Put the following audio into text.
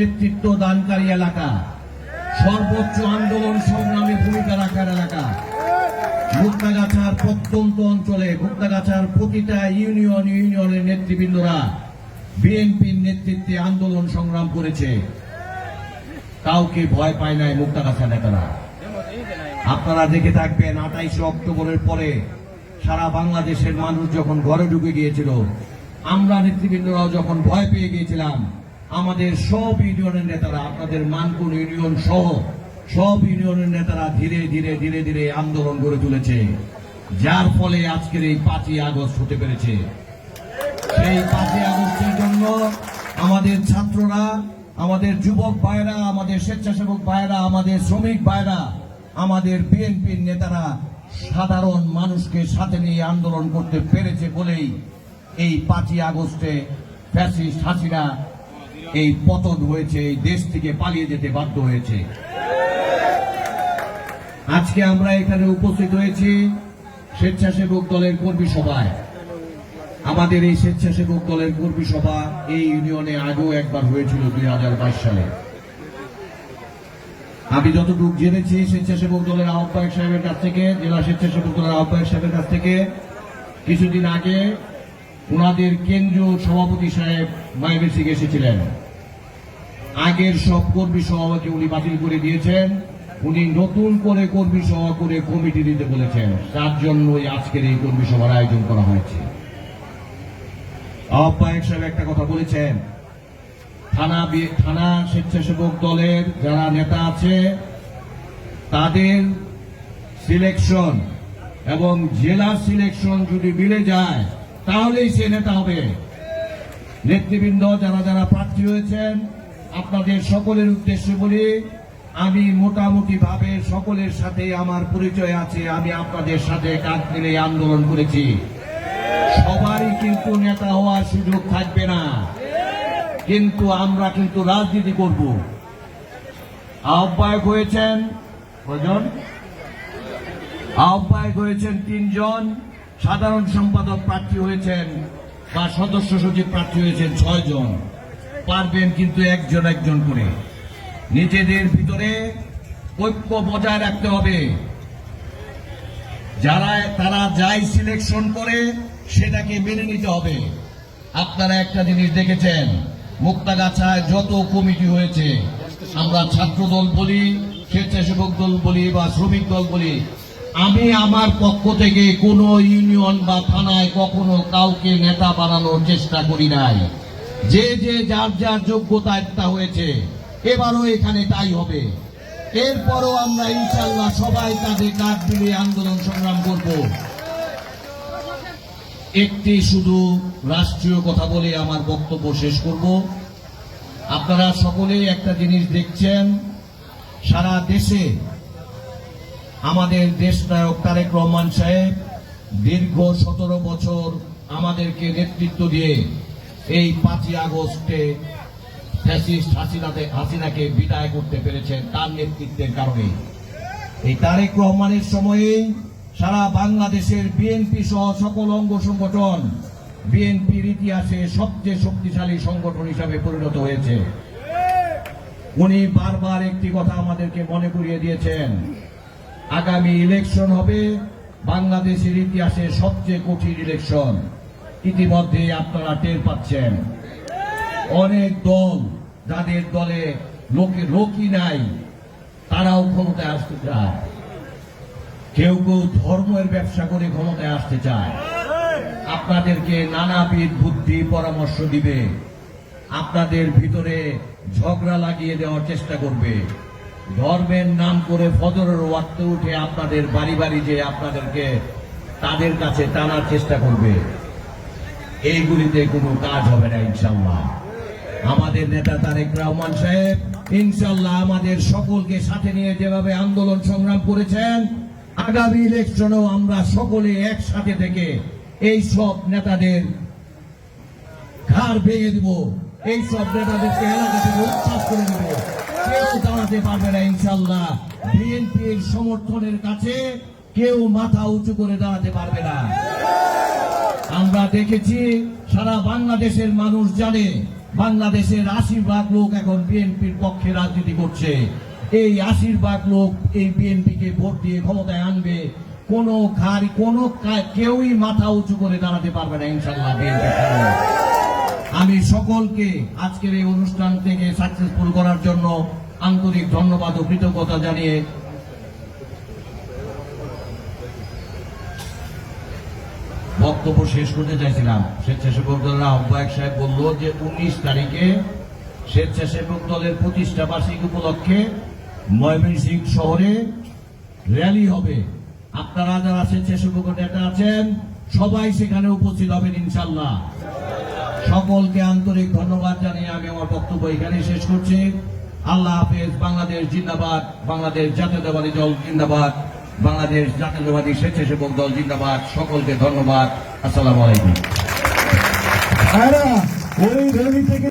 নেতৃত্ব দানকারী এলাকা। সর্বোচ্চ আন্দোলন সংগ্রামে ভূমিকা রাখার এলাকা। মুক্তাগাছার প্রত্যন্ত অঞ্চলে মুক্তাগাছার প্রতিটা ইউনিয়ন ইউনিয়নের নেতৃবৃন্দরা বিএনপির নেতৃত্বে আন্দোলন সংগ্রাম করেছে। কাউকে ভয় পায় নাই মুক্তাগাছা নেতারা। আপনারা দেখে থাকবেন, আঠাইশে অক্টোবরের পরে সারা বাংলাদেশের মানুষ যখন ঘরে ঢুকে গিয়েছিল, আমরা নেতৃবৃন্দরাও যখন ভয় পেয়ে গিয়েছিলাম আমাদের সব ইউনিয়নের নেতারা, আপনাদের মানকুন ইউনিয়ন সহ সব ইউনিয়নের নেতারা ধীরে ধীরে ধীরে ধীরে আন্দোলন গড়ে তুলেছে। যার ফলে আজকের এই পাঁচই আগস্ট হতে পেরেছে। সেই পাঁচই আগস্টের জন্য আমাদের ছাত্ররা, আমাদের যুবক ভাইরা আমাদের স্বেচ্ছাসেবক ভাইরা আমাদের শ্রমিক ভাইরা আমাদের বিএনপির নেতারা সাধারণ মানুষকে সাথে নিয়ে আন্দোলন করতে পেরেছে বলেই এই পাঁচই আগস্টে ফ্যাসিস্ট হাসিনা এই পতন হয়েছে, এই দেশ থেকে পালিয়ে যেতে বাধ্য হয়েছে। আজকে আমরা এখানে উপস্থিত হয়েছি স্বেচ্ছাসেবক দলের কর্মী সভায়। আমাদের এই স্বেচ্ছাসেবক দলের কর্মী সভা এই ইউনিয়নে আগেও একবার হয়েছিল দুই হাজার বাইশ সালে। আমি যতটুকু জেনেছি স্বেচ্ছাসেবক দলের আহ্বায়ক সাহেবের কাছ থেকে, জেলা স্বেচ্ছাসেবক দলের আহ্বায়ক সাহেবের কাছ থেকে, কিছুদিন আগে ওনাদের কেন্দ্রীয় সভাপতি সাহেব মাইবেসিক এসেছিলেন। আগের সব কর্মী সভাকে উনি বাতিল করে দিয়েছেন। উনি নতুন করে কর্মী সভা করে কমিটি দিতে বলেছেন। তার জন্যই আজকের এই কর্মী সভার আয়োজন করা হয়েছে। আহ্বায়ক সাহেব একটা কথা বলেছেন। থানা থানা স্বেচ্ছাসেবক দলের যারা নেতা আছে, তাদের সিলেকশন এবং জেলা সিলেকশন যদি মিলে যায় তাহলেই সে নেতা হবে। নেতৃবৃন্দ, যারা যারা প্রার্থী হয়েছেন, আপনাদের সকলের উদ্দেশ্যে বলি, আমি মোটামুটি ভাবে সকলের সাথে আমার পরিচয় আছে, আমি আপনাদের সাথে কাজ মিলে আন্দোলন করেছি। সবারই কিন্তু নেতা হওয়ার সুযোগ থাকবে না। কিন্তু আমরা কিন্তু রাজনীতি করব। আহ্বায়ক হয়েছেন কজন আহ্বায়ক হয়েছেন তিনজন। সাধারণ সম্পাদক প্রার্থী হয়েছেন বা সদস্য সচিব প্রার্থী হয়েছেন ছয় জন পারবেন কিন্তু একজন একজন করে। নিজেদের ভিতরে ঐক্য বজায় রাখতে হবে। যারা, তারা যাই সিলেকশন করে, সেটাকে মেনে নিতে হবে। আপনারা একটা জিনিস দেখেছেন, মুক্তাগাছায় যত কমিটি হয়েছে, আমরা ছাত্র দল বলি, স্বেচ্ছাসেবক দল বলি বা শ্রমিক দল বলি আমি আমার পক্ষ থেকে কোনো ইউনিয়ন বা থানায় কখনো কাউকে নেতা বানানোর চেষ্টা করি নাই। যে যে যার যার যোগ্যতা একটা হয়েছে, এবারও এখানে তাই হবে। এরপরও আমরা ইনশাল্লাহ সবাই কাঁধে কাঁধ মিলিয়ে আন্দোলন সংগ্রাম করব। একটি শুধু রাষ্ট্রীয় কথা বলে আমার বক্তব্য শেষ করব। আপনারা সকলেই একটা জিনিস দেখছেন, সারা দেশে আমাদের দেশ নায়ক তারেক রহমান সাহেব দীর্ঘ সতেরো বছর আমাদেরকে নেতৃত্ব দিয়ে এই পাঁচই আগস্টে ফ্যাসিস্ট হাসিনাতে হাসিনাকে বিদায় করতে পেরেছেন তার নেতৃত্বের কারণে। এই তারেক রহমানের সময়ে সারা বাংলাদেশের বিএনপি সহ সকল অঙ্গ সংগঠন বিএনপির ইতিহাসে সবচেয়ে শক্তিশালী সংগঠন হিসাবে পরিণত হয়েছে। উনি বারবার একটি কথা আমাদেরকে মনে করিয়ে দিয়েছেন। আগামী ইলেকশন হবে। বাংলাদেশের ইতিহাসে সবচেয়ে কঠিন ইলেকশন ইতিমধ্যে আপনারা টের পাচ্ছেন। অনেক দল, যাদের দলে লোকে লোকই নাই, তারাও ক্ষমতায় আসতে চায়। কেউ কেউ ধর্মের ব্যবসা করে ক্ষমতায় আসতে চায়। আপনাদেরকে নানাবিধ বুদ্ধি, পরামর্শ দিবে। আপনাদের ভিতরে ঝগড়া লাগিয়ে দেওয়ার চেষ্টা করবে। ধর্মের নাম করে ফজরের ওয়াক্তে উঠে আপনাদের বাড়ি বাড়ি যে আপনাদেরকে তাদের কাছে টানার চেষ্টা করবে, এইগুলিতে কোনো কাজ হবে না ইনশাল্লাহ আমাদের নেতা তারেক রহমান সাহেব ইনশাল্লাহ আমাদের সকলকে সাথে নিয়ে যেভাবে আন্দোলন সংগ্রাম করেছেন, আগামী ইলেকশনেও আমরা সকলে একসাথে থেকে এই সব নেতাদের ঘাড় ভেঙে দিব, এই সব নেতাদেরকে এলাকা থেকে উচ্ছ্বাস করে দিব। কেউ দাঁড়াতে পারবে না ইনশাল্লাহ বিএনপির সমর্থনের কাছে কেউ মাথা উঁচু করে দাঁড়াতে পারবে না। আমরা দেখেছি, সারা বাংলাদেশের মানুষ জানে, বাংলাদেশের আশি ভাগ লোক এখন বিএনপির পক্ষে রাজনীতি করছে। এই আশি ভাগ লোক এই বিএনপিকে ভোট দিয়ে ক্ষমতায় আনবে। কোন খারি কোন কেউই মাথা উঁচু করে দাঁড়াতে পারবে না ইনশাল্লাহ বিএনপি। আমি সকলকে আজকের এই অনুষ্ঠান থেকে সাকসেসফুল করার জন্য আন্তরিক ধন্যবাদ ও কৃতজ্ঞতা জানিয়ে বক্তব্য শেষ করতে চাইছিলাম। স্বেচ্ছাসেবক দলের আহ্বায়ক সাহেব বলল যে, উনিশ তারিখে স্বেচ্ছাসেবক দলের প্রতিষ্ঠা বার্ষিকী উপলক্ষে ময়মনসিং শহরে র্যালি হবে। আপনারা যারা স্বেচ্ছাসেবক নেতা আছেন, সবাই সেখানে উপস্থিত হবেন ইনশাল্লাহ সকলকে আন্তরিক ধন্যবাদ জানিয়ে আমি আমার বক্তব্য এখানে শেষ করছি। আল্লাহ হাফেজ, বাংলাদেশ জিন্দাবাদ, বাংলাদেশ জাতীয়তাবাদী দল জিন্দাবাদ, বাংলাদেশ জাতীয়তাবাদী স্বেচ্ছাসেবক দল জিন্দাবাদ। সকলকে ধন্যবাদ। আসসালাম আলাইকুম। ওই থেকে